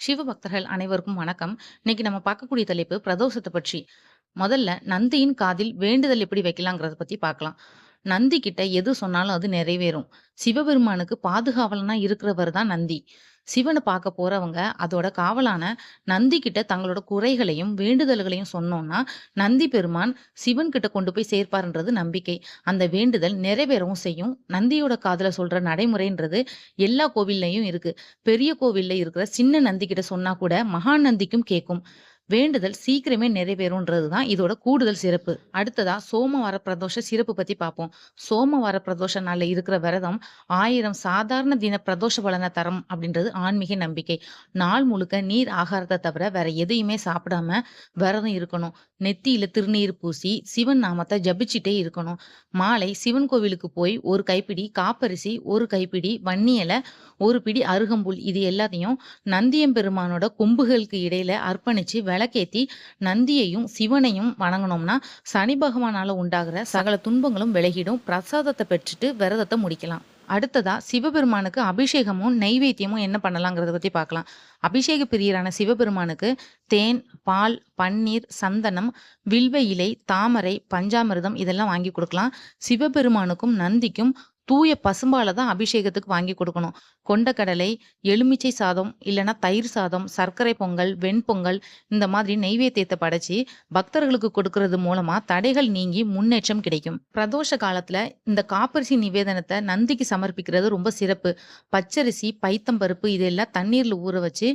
சிவபக்தர்கள் அனைவருக்கும் வணக்கம். இன்னைக்கு நம்ம பார்க்கக்கூடிய தலைப்பு பிரதோஷத்தை பற்றி. முதல்ல நந்தியின் காதில் வேண்டுதல் எப்படி வைக்கலாங்கிறத பத்தி பார்க்கலாம். நந்தி கிட்ட எது சொன்னாலும் அது நிறைவேறும். சிவபெருமானுக்கு பாதுகாவலனா இருக்கிறவர் தான் நந்தி. சிவனை பார்க்க போறவங்க அதோட காவலான நந்தி கிட்ட தங்களோட குறைகளையும், வேண்டுதல்களையும் சொன்னோம்னா, நந்தி பெருமான் சிவன் கிட்ட கொண்டு போய் சேர்ப்பார்ன்றது நம்பிக்கை. அந்த வேண்டுதல் நிறைவேறவும் செய்யும். நந்தியோட காதல சொல்ற நடைமுறைன்றது எல்லா கோவில்லையும் இருக்கு. பெரிய கோவில்ல இருக்கிற சின்ன நந்தி கிட்ட சொன்னா கூட மகா நந்திக்கும் கேட்கும். வேண்டுதல் சீக்கிரமே நிறைவேறும்ன்றது தான் இதோட கூடுதல் சிறப்பு. அடுத்ததா சோமவார பிரதோஷ சிறப்பு பத்தி பார்ப்போம். சோமவார பிரதோஷ நாள்ல இருக்கிற விரதம் ஆயிரம் சாதாரண தின பிரதோஷ பலன தரம் அப்படின்றது ஆன்மீக நம்பிக்கை. நாள் முழுக்க நீர், ஆகாரத்தை தவிர வேற எதையுமே சாப்பிடாம விரதம் இருக்கணும். நெத்தியில திருநீர் பூசி சிவன் நாமத்தை ஜபிச்சுட்டே இருக்கணும். மாலை சிவன் கோவிலுக்கு போய் ஒரு கைப்பிடி காப்பரிசி, ஒரு கைப்பிடி வன்னி ஒரு பிடி அருகம்புல் இது எல்லாத்தையும் நந்தியம்பெருமானோட கொம்புகளுக்கு இடையில அர்ப்பணிச்சு விளக்கேத்தி நந்தியையும், சிவனையும் வணங்குனோம்னா, சனி பகவானால உண்டாகிற சகல துன்பங்களும் விலகிடும். பிரசாதத்தை பெற்றுட்டு விரதத்தை முடிக்கலாம். அடுத்ததா சிவபெருமானுக்கு அபிஷேகமும், நெய்வேத்தியமும் என்ன பண்ணலாங்கிறத பத்தி பார்க்கலாம். அபிஷேக பிரியரான சிவபெருமானுக்கு தேன், பால், பன்னீர், சந்தனம், வில்வ இலை, தாமரை, பஞ்சாமிர்தம் இதெல்லாம் வாங்கி கொடுக்கலாம் சிவபெருமானுக்கும், நந்திக்கும் தூய பசும்பால தான் அபிஷேகத்துக்கு வாங்கி கொடுக்கணும் கொண்டைக்கடலை, எலுமிச்சை சாதம், இல்லைன்னா தயிர் சாதம், சர்க்கரை பொங்கல், வெண்பொங்கல் இந்த மாதிரி நெய்வேத்தியத்தை படைச்சி பக்தர்களுக்கு கொடுக்கறது மூலமா தடைகள் நீங்கி முன்னேற்றம் கிடைக்கும். பிரதோஷ காலத்துல இந்த காப்பரிசி நிவேதனத்தை நந்திக்கு சமர்ப்பிக்கிறது ரொம்ப சிறப்பு. பச்சரிசி, பைத்தம்பருப்பு இதெல்லாம் தண்ணீர்ல ஊற வச்சு,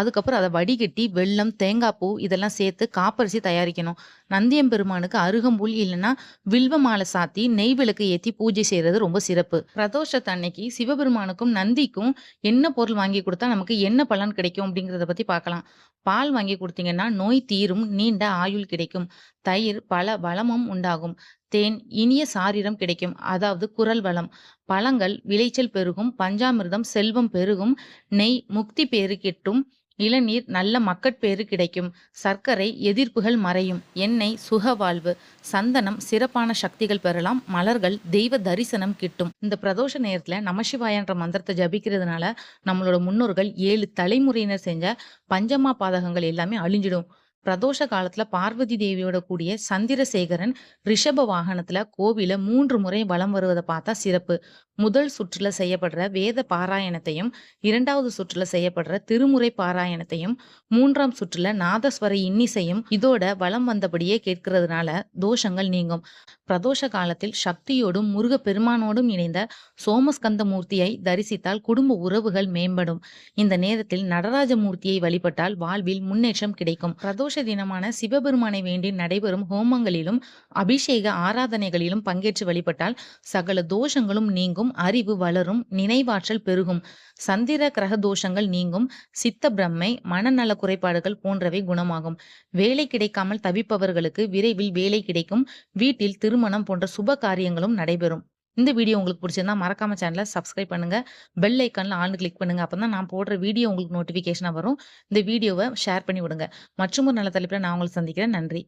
அதுக்கப்புறம் அதை வடிகட்டி வெல்லம், தேங்காய் பூ இதெல்லாம் சேர்த்து காப்பரிசி தயாரிக்கணும். நந்தியம்பெருமானுக்கு அருகம்புல் இல்லைன்னா வில்வ மாலை சாத்தி நெய் விளக்கு ஏற்றி பூஜை செய்யறது ரொம்ப சிறப்பு. பிரதோஷத்தன்னைக்கு சிவபெருமானுக்கும், நந்திக்கும் என்ன பொருள் வாங்கி குடுத்தா நமக்கு என்ன பலன் கிடைக்கும் அப்படிங்கிறத பத்தி பார்க்கலாம். பால் வாங்கி குடுத்தீங்கன்னா நோய் தீரும், நீண்ட ஆயுள் கிடைக்கும். தயிர் பல வளமும் உண்டாகும். தேன் இனிய சாரீரம் கிடைக்கும். அதாவது குரல் வளம். பழங்கள் விளைச்சல் பெருகும். பஞ்சாமிர்தம் செல்வம் பெருகும். நெய் முக்தி பேறு கிட்டும். இளநீர் நல்ல மக்கட்பேறு கிடைக்கும். சர்க்கரை எதிர்ப்புகள் மறையும். எண்ணெய் சுகவாழ்வு. சந்தனம் சிறப்பான சக்திகள் பெறலாம். மலர்கள் தெய்வ தரிசனம் கிட்டும். இந்த பிரதோஷ நேரத்தில் நமசிவாயன்ற மந்திரத்தை ஜபிக்கிறதுனால நம்மளோட முன்னோர்கள் ஏழு தலைமுறையினர் செஞ்ச பஞ்சமா பாதகங்கள் எல்லாமே அழிஞ்சிடும். பிரதோஷ காலத்துல பார்வதி தேவியோட கூடிய சந்திரசேகரன் ரிஷப வாகனத்துல கோவில மூன்று முறை வலம் வருவதை பார்த்தா சிறப்பு. முதல் சுற்றுல செய்யப்படுற வேத பாராயணத்தையும், இரண்டாவது சுற்றுல செய்யப்படுற திருமுறை பாராயணத்தையும், மூன்றாம் சுற்றுல நாதஸ்வர இன்னிசையும் இதோட வலம் வந்தபடியே கேட்கிறதுனால தோஷங்கள் நீங்கும். பிரதோஷ காலத்தில் சக்தியோடும், முருக பெருமானோடும் இணைந்த சோமஸ்கந்த மூர்த்தியை தரிசித்தால் குடும்ப உறவுகள் மேம்படும். இந்த நேரத்தில் நடராஜ மூர்த்தியை வழிபட்டால் வாழ்வில் முன்னேற்றம் கிடைக்கும். பிரதோஷ தினமான சிவபெருமானை வேண்டி நடைபெறும் ஹோமங்களிலும், அபிஷேக ஆராதனைகளிலும் பங்கேற்று வழிபட்டால் சகல தோஷங்களும் நீங்கும். அறிவு வளரும். நினைவாற்றல் பெருகும். சந்திர கிரக தோஷங்கள் நீங்கும். சித்த பிரம்மை, மனநல குறைபாடுகள் போன்றவை குணமாகும். வேலை கிடைக்காமல் தவிப்பவர்களுக்கு விரைவில் வேலை கிடைக்கும். வீட்டில் திருமணம் போன்ற சுப காரியங்களும் நடைபெறும். இந்த வீடியோ உங்களுக்கு பிடிச்சிருந்தா மறக்காம சேனலை சப்ஸ்கிரைப் பண்ணுங்க. பெல் ஐகான்ல ஆன் கிளிக் பண்ணுங்க. அப்பதான் நான் போடுற வீடியோ உங்களுக்கு நோட்டிபிகேஷனா வரும். இந்த வீடியோவை ஷேர் பண்ணி விடுங்க. மற்றும் ஒரு நல்ல தலைப்புல நான் உங்களுக்கு சந்திக்கிறேன். நன்றி.